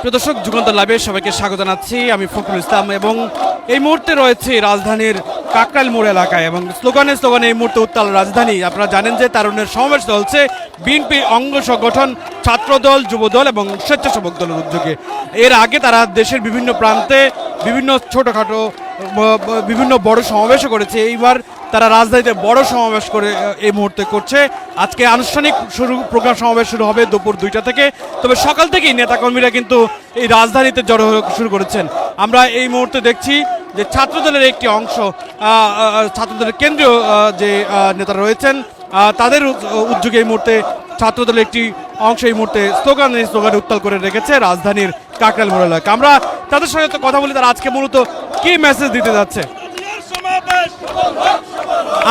প্রিয় দর্শক যুগান্তর লাইভে সবাইকে স্বাগত জানাচ্ছি। আমি ফখরুল ইসলাম এবং এই মুহূর্তে রয়েছে রাজধানীর কাকরাইল মোড় এলাকায় এবং স্লোগানে স্লোগানে এই মুহূর্তে উত্তাল রাজধানী। আপনারা জানেন যে তারুণের সমাবেশ চলছে। বিএনপির অঙ্গ সংগঠন, ছাত্রদল, যুবদল এবং স্বেচ্ছাসেবক দলের উদ্যোগে। এর আগে তারা দেশের বিভিন্ন প্রান্তে বিভিন্ন ছোটোখাটো বিভিন্ন বড় সমাবেশও করেছে। এইবার তারা রাজধানীতে বড় সমাবেশ করে এই মুহূর্তে করছে। আজকে আনুষ্ঠানিক শুরু, প্রোগ্রাম সমাবেশ শুরু হবে দুপুর দুইটা থেকে। তবে সকাল থেকেই নেতাকর্মীরা কিন্তু এই রাজধানীতে জড়ো শুরু করেছেন। আমরা এই মুহূর্তে দেখছি যে ছাত্রদলের একটি অংশ ছাত্রদলের কেন্দ্রীয় যে নেতারা রয়েছেন তাদের উদ- উদ্যোগে এই মুহূর্তে ছাত্রদলের একটি অংশ এই মুহূর্তে স্লোগান স্লোগানে উত্তাল করে রেখেছে রাজধানীর কাকরাল মোড় এলাকা আমরা তাদের সঙ্গে কথা বলি, তারা আজকে মূলত কি মেসেজ দিতে যাচ্ছে?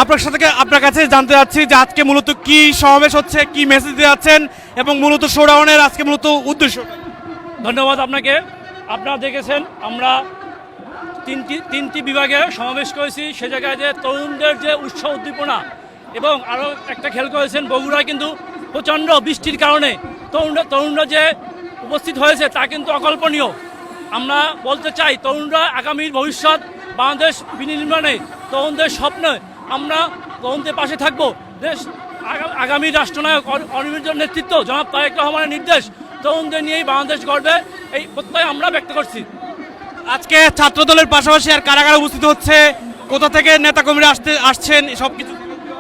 আপনার সাথে আপনার কাছে জানতে চাচ্ছি যে আজকে মূলত কি সমাবেশ হচ্ছে, কি মেসেজ দিয়ে যাচ্ছেন এবং মূলত শোডাউনের আজকে মূলত উদ্দেশ্য ধন্যবাদ আপনাকে। আপনারা দেখেছেন, আমরা তিনটি তিনটি বিভাগে সমাবেশ করেছি। সে জায়গায় যে তরুণদের যে উৎসাহ, উদ্দীপনা এবং আরও একটা খেল করেছেন, বগুড়ায় কিন্তু প্রচণ্ড বৃষ্টির কারণে তরুণরা তরুণরা যে উপস্থিত হয়েছে তা কিন্তু অকল্পনীয়। আমরা বলতে চাই, তরুণরা আগামীর ভবিষ্যৎ বাংলাদেশ বিনির্মাণে তরুণদের স্বপ্নে আমরা তরুণদের পাশে থাকব। দেশ আগা- আগামী রাষ্ট্রনায়ক অনির্বাচিত নেতৃত্ব জনাব তারেক রহমানের নির্দেশ তরুণদের নিয়েই বাংলাদেশ গড়বে এই প্রত্যয় আমরা ব্যক্ত করছি। আজকে ছাত্রদলের পাশাপাশি আর কারাগারে উপস্থিত হচ্ছে কোথা থেকে নেতাকর্মীরা আসতে আসছেন সব কিছু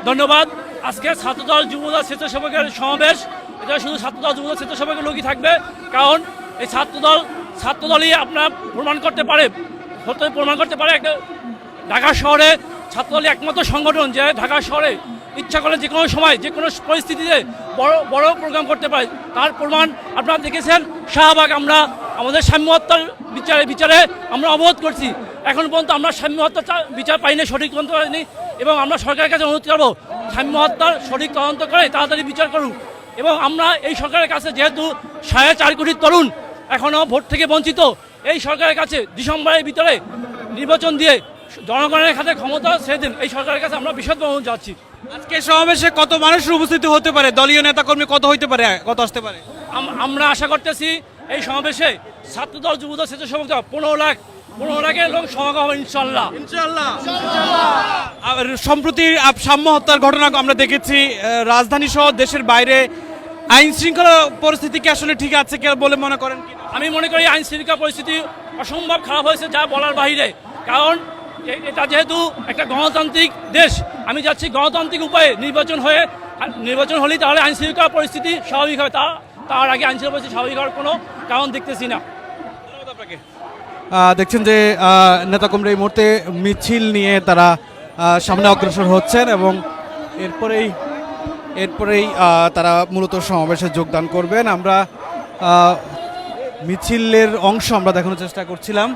ধন্যবাদ। আজকে ছাত্রদল যুবদল স্বেচ্ছাসেবকের সমাবেশ। এটা শুধু ছাত্রদল যুবদল স্বেচ্ছাসেবকের লোকই থাকবে। কারণ এই ছাত্রদল ছাত্রদলই আপনার প্রমাণ করতে পারে। প্রমাণ করতে পারে একটা ঢাকা শহরে ছাত্রদলই একমাত্র সংগঠন যে ঢাকা শহরে ইচ্ছা করলে যে কোনো সময়, যে কোনো পরিস্থিতিতে বড় বড় প্রোগ্রাম করতে পারে। তার প্রমাণ আপনারা দেখেছেন, শাহবাগ আমরা, আমাদের সাম্য হত্যার বিচারে বিচারে আমরা অবরোধ করছি। এখন পর্যন্ত আমরা সাম্য বিচার পাইনি, সঠিক তদন্ত পাইনি এবং আমরা সরকারের কাছে অনুরোধ করব সাম্য হত্যার সঠিক তদন্ত করে তাড়াতাড়ি বিচার করুক এবং আমরা এই সরকারের কাছে যেহেতু সাড়ে চার কোটি তরুণ এখনও ভোট থেকে বঞ্চিত, এই সরকারের কাছে ডিসেম্বরের ভিতরে নির্বাচন দিয়ে জনগণের কাছে ক্ষমতা ছেড়ে দিন এই সরকারের কাছে আমরা বিশদ অনুরোধ যাচ্ছি আজকে সমাবেশে কত মানুষের উপস্থিতি হতে পারে? দলীয় নেতাকর্মী কত হইতে পারে? কত আসতে পারে? আমরা আশা করতেছি এই সমাবেশে ছাত্রদল যুবদল স্বেচ্ছাসেবক দল পনেরো লাখ পনেরো লাখের লোক সমাগম হবে ইনশাল্লাহ সম্প্রতি সাম্য হত্যার ঘটনা আমরা দেখেছি রাজধানী সহ দেশের বাইরে। আইন শৃঙ্খলা পরিস্থিতি কি আসলে ঠিক আছে কি বলে মনে করেন আমি মনে করি আইন শৃঙ্খলা পরিস্থিতি অসম্ভব খারাপ হয়েছে যা বলার বাইরে কারণ এটা যেহেতু একটা গণতান্ত্রিক দেশ আমি যাচ্ছি গণতান্ত্রিক উপায়ে নির্বাচন হয়ে নির্বাচন হলেই তাহলে আইন শৃঙ্খলা পরিস্থিতি স্বাভাবিক হবে। তা তার আগে আইন শৃঙ্খলা পরিস্থিতি স্বাভাবিক হওয়ার কোনো কারণ দেখতেছি না। আহ, দেখছেন যে নেতাকর্মীরা এই মুহূর্তে মিছিল নিয়ে তারা সামনে অগ্রসর হচ্ছেন এবং এরপরেই এরপরেই তারা মূলত সমাবেশে যোগদান করবেন। আমরা মিছিলের অংশ আমরা দেখানোর চেষ্টা করছিলাম।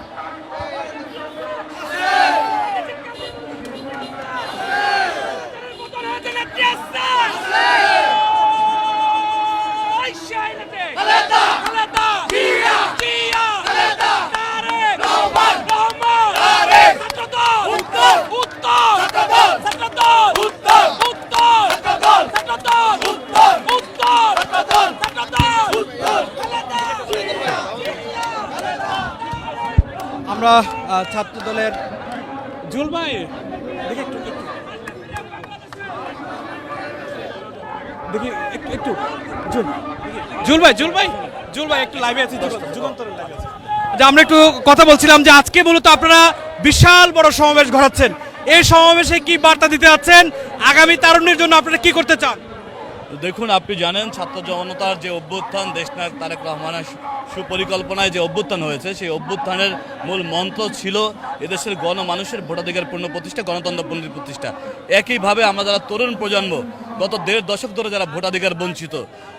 আমরা ছাত্র দলের জুল দেখি একটু। দেখি, একটু একটু। জুল জুল ভাই, জুল একটু লাইভে আছে যুগ- যুগান্তরের লাইভে আছে। যে আমরা একটু কথা বলছিলাম যে আজকে মূলত আপনারা বিশাল বড় সমাবেশ ঘটাচ্ছেন। এই সমাবেশে কি বার্তা দিতে যাচ্ছেন? আগামী তারুণ্যের জন্য আপনারা কি করতে চান? দেখুন, আপনি জানেন, ছাত্র জনতার যে অভ্যুত্থান, দেশনায়ক তারেক রহমানের সুপরিকল্পনায় যে অভ্যুত্থান হয়েছে, সেই অভ্যুত্থানের মূল মন্ত্র ছিল এদেশের গণমানুষের ভোটাধিকার পূর্ণ প্রতিষ্ঠা গণতন্ত্র পূর্ণ প্রতিষ্ঠা। একইভাবে আমরা যারা তরুণ প্রজন্ম, গত দেড় দশক ধরে যারা ভোটাধিকার বঞ্চিত,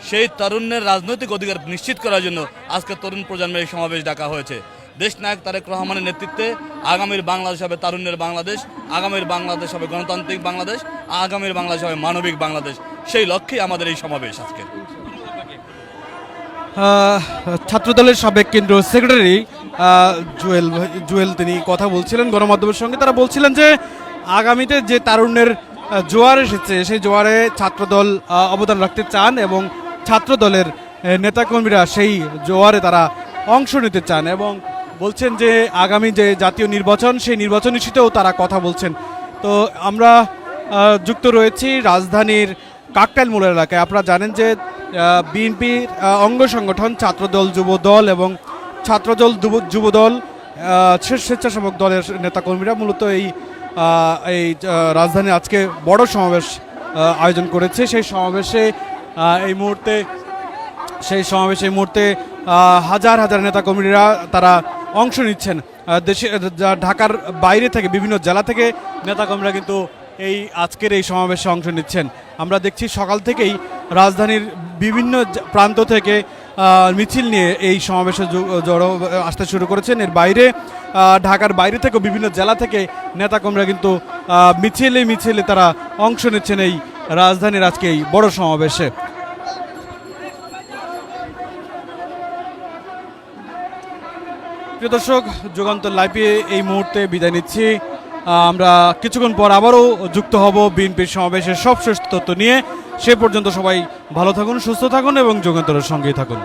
সেই তরুণের রাজনৈতিক অধিকার নিশ্চিত করার জন্য আজকে তরুণ প্রজন্মের এই সমাবেশ ডাকা হয়েছে। দেশনায়ক তারেক রহমানের নেতৃত্বে আগামীর বাংলাদেশ হবে তারুণ্যের বাংলাদেশ, আগামীর বাংলাদেশ হবে গণতান্ত্রিক বাংলাদেশ, আগামীর বাংলাদেশ হবে মানবিক বাংলাদেশ। সেই লক্ষ্যেই আমাদের এই সমাবেশ আজকে ছাত্রদলের সাবেক কেন্দ্রীয় সেক্রেটারি জুয়েল জুয়েল তিনি কথা বলছিলেন গণমাধ্যমের সঙ্গে। তারা বলছিলেন যে আগামীতে যে তারুণ্যের জোয়ার এসেছে, সেই জোয়ারে ছাত্রদল অবদান রাখতে চান এবং ছাত্রদলের নেতাকর্মীরা সেই জোয়ারে তারা অংশ নিতে চান এবং বলছেন যে আগামী যে জাতীয় নির্বাচন, সেই নির্বাচন ইস্যুতেও তারা কথা বলছেন। তো আমরা যুক্ত রয়েছি রাজধানীর কাকটাইল মোড় এলাকায়। আপনারা জানেন যে বিএনপির অঙ্গ সংগঠন ছাত্রদল, যুবদল এবং ছাত্রদল, যুব- স্বে- স্বেচ্ছাসেবক দলের নেতাকর্মীরা মূলত এই এই রাজধানী আজকে বড় সমাবেশ আয়োজন করেছে। সেই সমাবেশে এই মুহূর্তে, সেই সমাবেশে এই মুহূর্তে হাজার হাজার নেতাকর্মীরা তারা অংশ নিচ্ছেন। দেশে ঢাকার বাইরে থেকে, বিভিন্ন জেলা থেকে নেতাকর্মীরা কিন্তু এই আজকের এই সমাবেশে অংশ নিচ্ছেন। আমরা দেখছি সকাল থেকেই রাজধানীর বিভিন্ন প্রান্ত থেকে মিছিল নিয়ে এই সমাবেশে জড়ো আসতে শুরু করেছেন। এর বাইরে ঢাকার বাইরে থেকেও বিভিন্ন জেলা থেকে নেতাকর্মীরা কিন্তু মিছিলে মিছিলে তারা অংশ নিচ্ছেন এই রাজধানীর আজকে এই বড় সমাবেশে। প্রিয় দর্শক, যুগান্তর লাইভে এই মুহূর্তে বিদায় নিচ্ছি। আমরা কিছুক্ষণ পর আবারও যুক্ত হব বিএনপির সমাবেশের সব সবশেষ তথ্য নিয়ে। সে পর্যন্ত সবাই ভালো থাকুন, সুস্থ থাকুন এবং যুগান্তরের সঙ্গেই থাকুন।